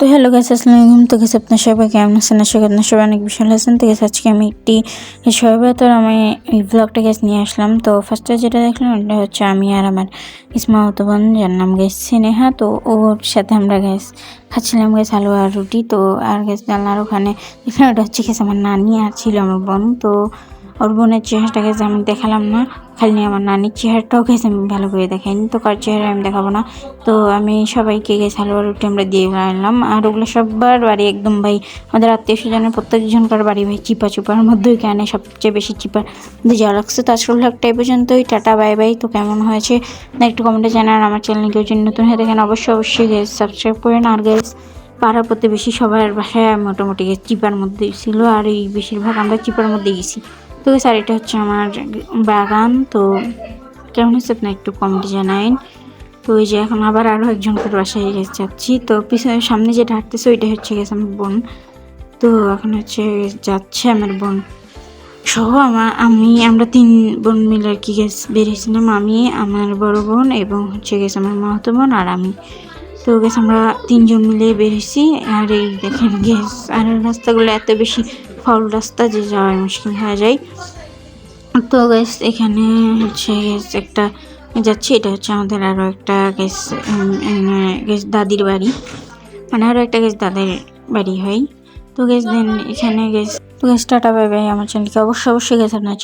তো hello guys, আসসালামু আলাইকুম। তো গেছে আপনার সবাই কেমন আছেন? আশা করি আপনার সবাই অনেক বিশাল আছেন। তো গেছে আজকে আমি একটি সর্বতর আমি এই ব্লগটা গেছে নিয়ে আসলাম। তো ফার্স্টে যেটা দেখলাম, ওটা হচ্ছে আমি আর আমার ইসমাউত বোন, যার নাম গেছে স্নেহা। তো ওর সাথে আমরা গ্যাস খাচ্ছিলাম গেছে আলু আর রুটি। তো আর গেছে জানলার ওখানে দেখলাম, ওটা হচ্ছে গেছে আমার নানি আর ছিল আমার বোন। তো ওর বোনের চেহারাটা গেছে আমি দেখালাম না, খালি আমার নানির চেহারাটাও গেছে আমি ভালো করে দেখাইনি, তো কার চেহারা আমি দেখাবো না। তো আমি সবাইকে গেছে হালুয়া রুটি আমরা দিয়ে আনলাম। আর ওগুলো সবার বাড়ি একদম ভাই, আমাদের আত্মীয় স্বজনের প্রত্যেকজনকার বাড়ি ভাই চিপা চুপার মধ্যে ওইখানে সবচেয়ে বেশি চিপা যা লাগছে তো আজকাল একটা এই পর্যন্তই। টাটা বাই বাই তো কেমন হয়েছে? না, একটু কমেন্টে জানান, আমার চ্যানেল কেউ যদি নতুন হয়ে দেখেন অবশ্যই অবশ্যই গেস সাবস্ক্রাইব করেন। আর গেস পাড়া প্রতিবেশী সবার বাসায় মোটামুটি চিপার মধ্যে ছিল, আর এই বেশিরভাগ আমরা চিপার মধ্যে গেছি। তো স্যার, এটা হচ্ছে আমার বাগান, তো কেমন হচ্ছে আপনি একটু কমেন্টে জানাইন। তো ওই যে এখন আবার আরও একজনকার বাসায় গেছে যাচ্ছি। তো পিছনে, সামনে যেটা হাঁটতেছে, ওইটা হচ্ছে গেছে আমার বোন। তো এখন হচ্ছে যাচ্ছে আমার বোন। সহ আমার, আমি, আমরা তিন বোন মিলে আর কি গেছ বেরিয়েছিলাম আমি, আমার বড় বোন এবং হচ্ছে গেছে আমার মাহাতো বোন আর আমি। তো গেছে আমরা তিনজন মিলে বেরিয়েছি আর এই দেখেন, গ্যাস, আর রাস্তাগুলো এত বেশি ফল রাস্তা, যে যাওয়ার মুশকিল হয়ে যায়। তো গ্যাস এখানে হচ্ছে একটা যাচ্ছে, এটা হচ্ছে আমাদের আরও একটা গ্যাস গ্যাস দাদির বাড়ি। মানে আরও একটা গ্যাস দাদের বাড়ি হয়। তো গ্যাস দেন এখানে গ্যাস তো গ্যাস টাটা বাই বাই আমার চ্যানেলকে অবশ্যই অবশ্যই গেছে আপনার